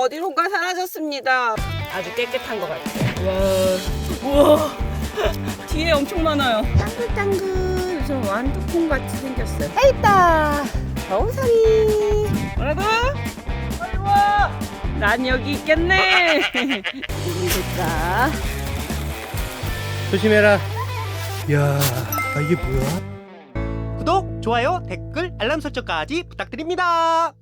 어디론가 사라졌습니다. 아주 깨끗한 것 같아요. 와, 우와, 뒤에 엄청 많아요. 땅글땅글, 좀 완두콩 같이 생겼어요. 아 있다. 겨우살이. 뭐라고? 빨리 와. 난 여기 있겠네. 누군 될까? 조심해라. 야, 아, 이게 뭐야? 구독, 좋아요, 댓글, 알람 설정까지 부탁드립니다.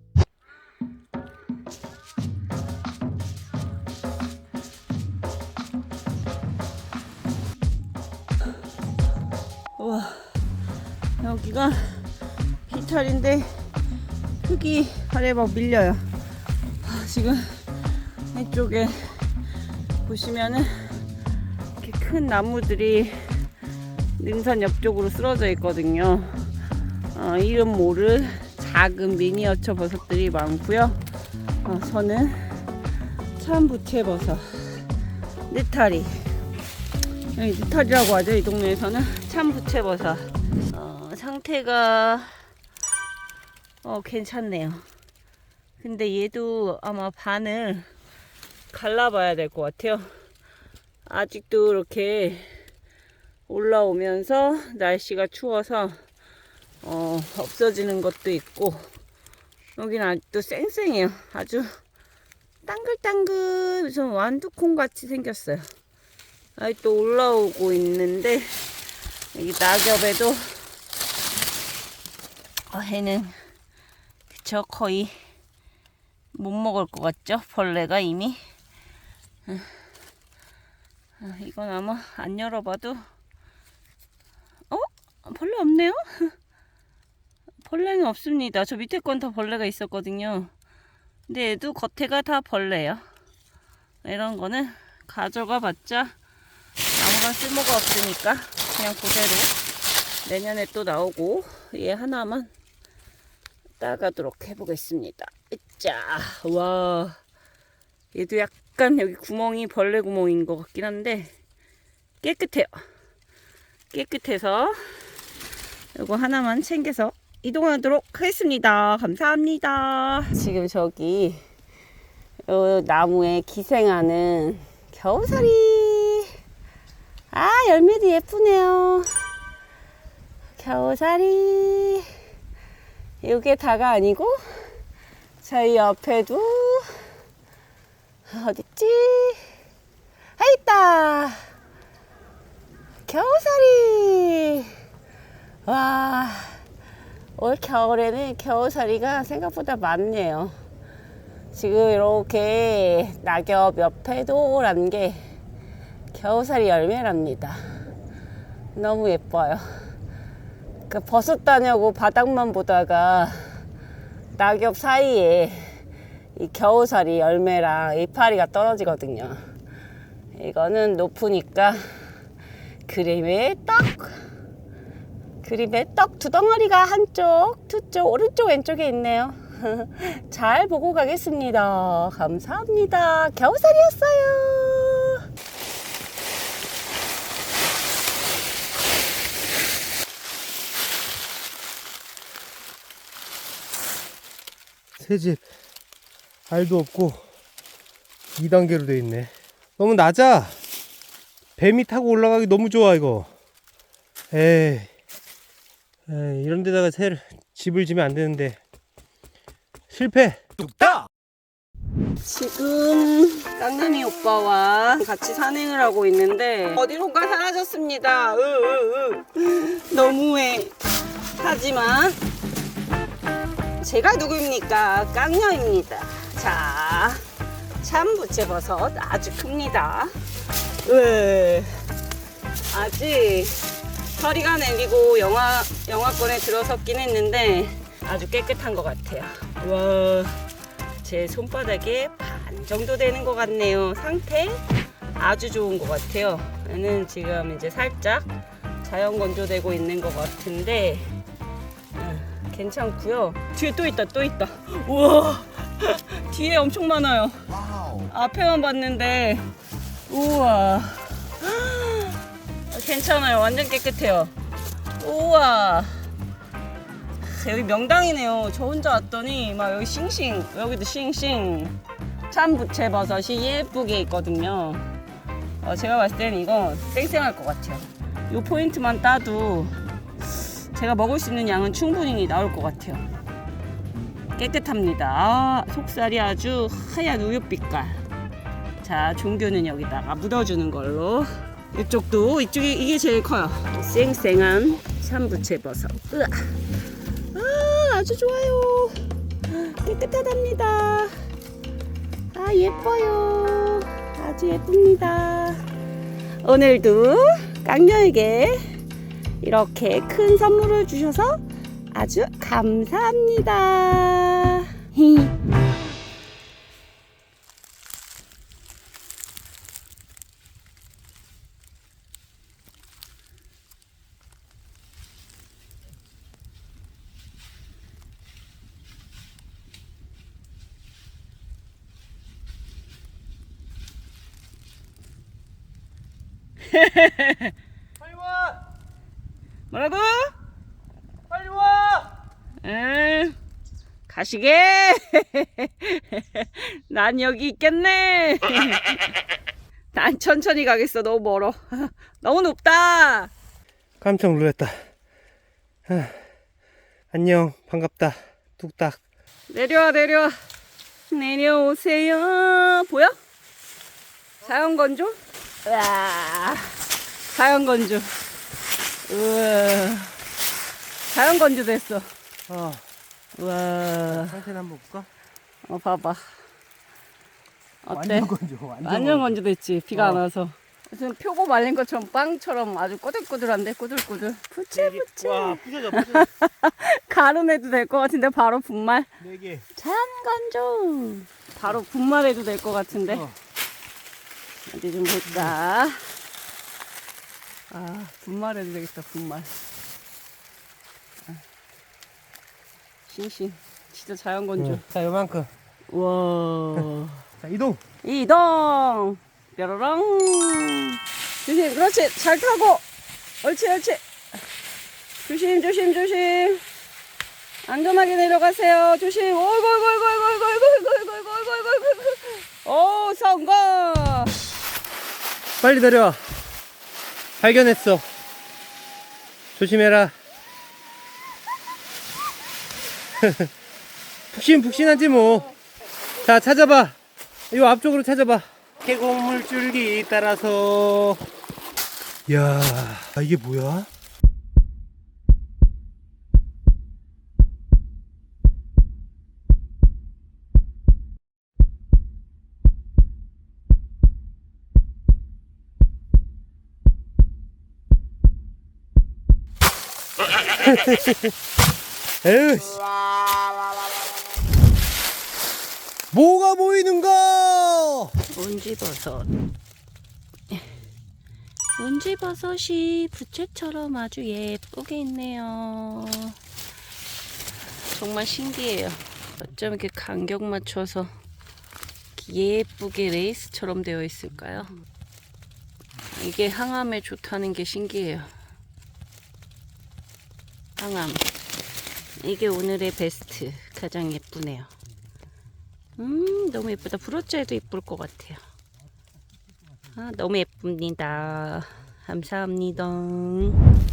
와, 여기가 비탈인데 흙이 발에 막 밀려요. 아, 지금 이쪽에 보시면은 이렇게 큰 나무들이 능선 옆쪽으로 쓰러져 있거든요. 어, 이름 모를 작은 미니어처 버섯들이 많고요. 어, 저는 참부채 버섯, 느타리. 느타리라고 하죠. 이 동네에서는 참 부채버섯. 어, 상태가 어, 괜찮네요. 근데 얘도 아마 반을 갈라봐야 될 것 같아요. 아직도 이렇게 올라오면서 날씨가 추워서 어, 없어지는 것도 있고 여기는 아직도 쌩쌩해요. 아주 땅글땅글 좀 완두콩 같이 생겼어요. 아직도 올라오고 있는데 여기 낙엽에도 어, 해는 그쵸 거의 못 먹을 것 같죠? 벌레가 이미? 아, 아, 이건 아마 안 열어봐도 어? 벌레 없네요? 벌레는 없습니다. 저 밑에 건 다 벌레가 있었거든요. 근데 얘도 겉에가 다 벌레예요. 이런 거는 가져가 봤자 아무런 쓸모가 없으니까 그냥 그대로 내년에 또 나오고 얘 하나만 따가도록 해보겠습니다. 자, 와, 얘도 약간 여기 구멍이 벌레 구멍인 것 같긴 한데 깨끗해요. 깨끗해서 이거 하나만 챙겨서 이동하도록 하겠습니다. 감사합니다. 지금 저기 요 나무에 기생하는 겨우살이 아 열매도 예쁘네요. 겨우살이. 이게 다가 아니고 저희 옆에도 어딨지? 아 있다. 겨우살이. 와 올 겨울에는 겨우살이가 생각보다 많네요. 지금 이렇게 낙엽 옆에 노란 게 겨우살이 열매랍니다. 너무 예뻐요. 그 버섯 따냐고 바닥만 보다가 낙엽 사이에 이 겨우살이 열매랑 이파리가 떨어지거든요. 이거는 높으니까 그림의 떡! 그림의 떡두 덩어리가 한쪽, 두 쪽, 오른쪽, 왼쪽에 있네요. 잘 보고 가겠습니다. 감사합니다. 겨우살이었어요. 새집 알도 없고 2단계로 돼 있네. 너무 낮아. 뱀이 타고 올라가기 너무 좋아 이거. 에이, 에이 이런 데다가 새 집을 지면 안 되는데 실패. 뚝딱! 지금 깡남이 오빠와 같이 산행을 하고 있는데 어디론가 사라졌습니다. 으, 으, 으. 너무해. 하지만 제가 누구입니까? 깡녀입니다. 자, 참부채버섯 아주 큽니다. 으, 아직 서리가 내리고 영화 영화권에 들어섰긴 했는데 아주 깨끗한 것 같아요. 와. 제 손바닥에 반 정도 되는 것 같네요. 상태 아주 좋은 것 같아요. 얘는 지금 이제 살짝 자연 건조되고 있는 것 같은데 음, 괜찮고요. 뒤에 또 있다, 또 있다. 우와, 뒤에 엄청 많아요. 앞에만 봤는데 우와, 괜찮아요. 완전 깨끗해요. 우와. 여기 명당이네요. 저 혼자 왔더니 막 여기 싱싱 여기도 싱싱 참 부채버섯이 예쁘게 있거든요. 어, 제가 봤을 때는 이거 쌩쌩할 것 같아요. 이 포인트만 따도 제가 먹을 수 있는 양은 충분히 나올 것 같아요. 깨끗합니다. 아, 속살이 아주 하얀 우유빛깔. 자, 종교는 여기다가 묻어주는 걸로. 이쪽도 이쪽이 이게 제일 커요. 쌩쌩한 참부채버섯. 으아. 아, 아주 좋아요. 깨끗하답니다. 아, 예뻐요. 아주 예쁩니다. 오늘도 깡녀에게 이렇게 큰 선물을 주셔서 아주 감사합니다. 히. 빨리 와! 뭐라고? 빨리 와! 응. 가시게. 난 여기 있겠네. 난 천천히 가겠어. 너무 멀어. 너무 높다. 깜짝 놀랐다. 아, 안녕, 반갑다. 뚝딱. 내려와 내려와. 내려오세요. 보여? 자연건조? 와. 자연건조. 우와. 자연 건조 됐어. 어, 우와. 상태는 한번 볼까? 어 봐봐. 어때? 완전 건조. 완전, 완전 건조 됐지 비가 어. 안 와서 무슨 표고 말린 것처럼 빵처럼 아주 꼬들꼬들한데 꼬들꼬들 부채 부채 와, 부서져, 부서져. 가루내도 될 것 같은데 바로 분말 네 개. 잔건조 바로 분말해도 될 것 같은데 어. 어디 좀 볼까 아 분말해도 되겠다 분말 아. 싱싱 진짜 자연건조 응. 자, 요만큼. 우와 자, 이동. 이동 뾰로롱 조심 그렇지 잘 타고 옳지 옳지 조심 조심 조심 안전하게 내려가세요 조심 어이구 어이구 어이구 어이구 어이구 어이구 어이구 어이구 어이구 어이구 오 성공 빨리 내려와. 발견했어. 조심해라. 푹신푹신하지 뭐. 자, 찾아봐. 이 앞쪽으로 찾아봐. 계곡물 줄기 따라서. 야, 아, 이게 뭐야? 에휴. 씨. 뭐가 보이는가? 온지버섯 온지버섯이 부채처럼 아주 예쁘게 있네요 정말 신기해요 어쩜 이렇게 간격 맞춰서 예쁘게 레이스처럼 되어 있을까요? 이게 항암에 좋다는 게 신기해요 항암 이게 오늘의 베스트 가장 예쁘네요 음, 너무 예쁘다. 브로치에도 예쁠 것 같아요. 아, 너무 예쁩니다. 감사합니다.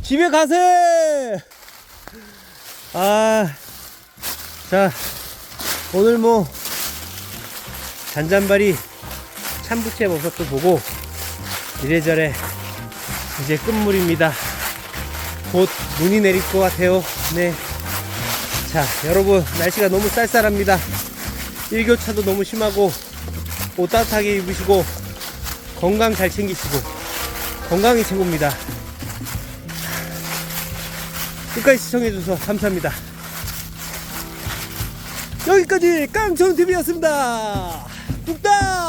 집에 가세! 아, 자, 오늘 뭐, 잔잔바리 참부채 버섯도 보고, 이래저래 이제 끝물입니다. 곧 눈이 내릴 것 같아요. 네. 자, 여러분, 날씨가 너무 쌀쌀합니다. 일교차도 너무 심하고, 옷 따뜻하게 입으시고, 건강 잘 챙기시고, 건강이 최고입니다. 끝까지 시청해주셔서 감사합니다. 여기까지 깡촌TV였습니다. 뚝딱!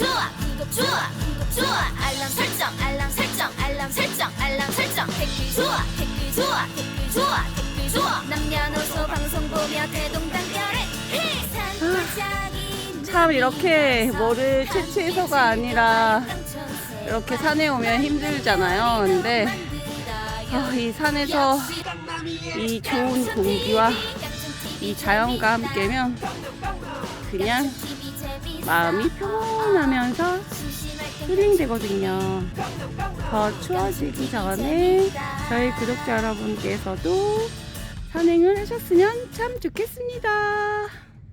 좋아 구독 좋아 구독 좋아. 알람 설정 알람 설정 알람 설정 알람 설정. 댓글 좋아 댓글 좋아 댓글 좋아 댓글 좋아. 남녀노소 방송 보며 대동단결해 참 이렇게 뭐를 채취해서가 아니라 이렇게 산에 오면 힘들잖아요. 근데 아, 이 산에서 이 좋은 공기와 이 자연과 함께면 그냥 마음이 편안하면서 힐링되거든요. 더 추워지기 전에 저희 구독자 여러분께서도 산행을 하셨으면 참 좋겠습니다.